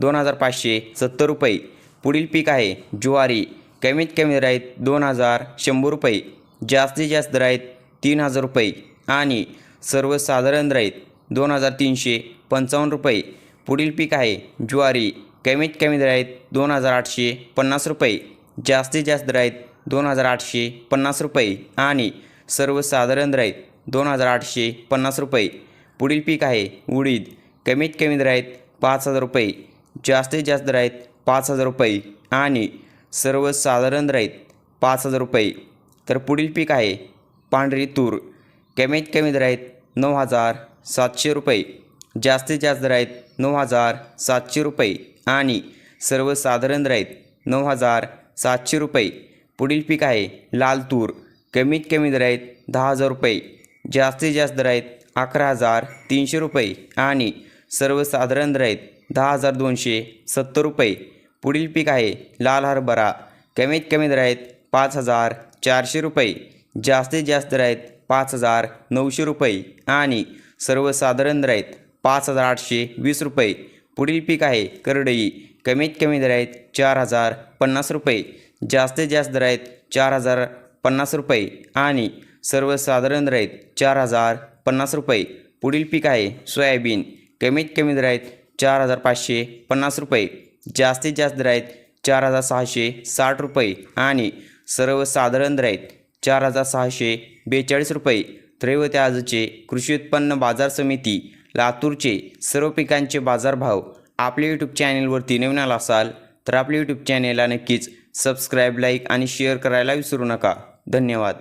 दोन हजार पाचशे सत्तर रुपये. पुढील पीक आहे ज्वारी. कमीत कमी राहीत दोन हजार शंभर रुपये. जास्तीत जास्त दर आहेत तीन हजार रुपये. आणि सर्वसाधारण राहीत दोन हजार तीनशे पंचावन्न रुपये. पुढील पीक आहे ज्वारी. कमीत कमी राहीत दोन हजार आठशे पन्नास रुपये. जास्तीत जास्त दर आहेत दोन हजार आठशे पन्नास रुपये. आणि सर्वसाधारण राहीत दोन हजार आठशे पन्नास रुपये. पुढील पीक आहे उडीद. कमीत कमी राहीत पाच हजार रुपये. जास्तीत जास्त दर आहेत पाच हजार रुपये आणि सर्वसाधारण दर आहेत पाच हजार रुपये. तर पुढील पीक आहे पांढरी तूर. कमीत कमी दर आहेत नऊ हजार सातशे रुपये. जास्तीत जास्त दर आहेत नऊ हजार सातशे रुपये आणि सर्वसाधारण दर आहेत नऊ हजार सातशे रुपये. पुढील पीक आहे लाल तूर. कमीत कमी दर आहेत दहा हजार रुपये. जास्तीत जास्त दर आहेत अकरा हजार तीनशे रुपये आणि सर्वसाधारण दर आहेत दहा हजार दोनशे सत्तर रुपये. पुढील पीक आहे लाल हरभरा. कमीत कमी दर आहेत पाच हजार चारशे रुपये. जास्तीत जास्त दर आहेत पाच हजार नऊशे रुपये. आणि सर्वसाधारण दर आहेत पाच हजार आठशे वीस रुपये. पुढील पीक आहे करडई. कमीत कमी दर आहेत चार हजार पन्नास रुपये. जास्तीत जास्त दर आहेत चार हजार पन्नास रुपये. आणि सर्वसाधारण दर आहेत चार हजार पन्नास रुपये. पुढील पीक आहे सोयाबीन. कमीत कमी दर आहेत चार हजार पाचशे पन्नास रुपये. जास्तीत जास्त दर आहेत चार हजार सहाशे साठ रुपये आणि सर्वसाधारण दर आहेत चार हजार सहाशे बेचाळीस रुपये. त्रैवते आजचे कृषी उत्पन्न बाजार समिती लातूरचे सर्व पिकांचे बाजारभाव आपल्या यूट्यूब चॅनेलवरती नवीन आला असाल तर आपल्या यूट्यूब चॅनेलला नक्कीच सबस्क्राईब लाईक आणि शेअर करायला विसरू नका. धन्यवाद.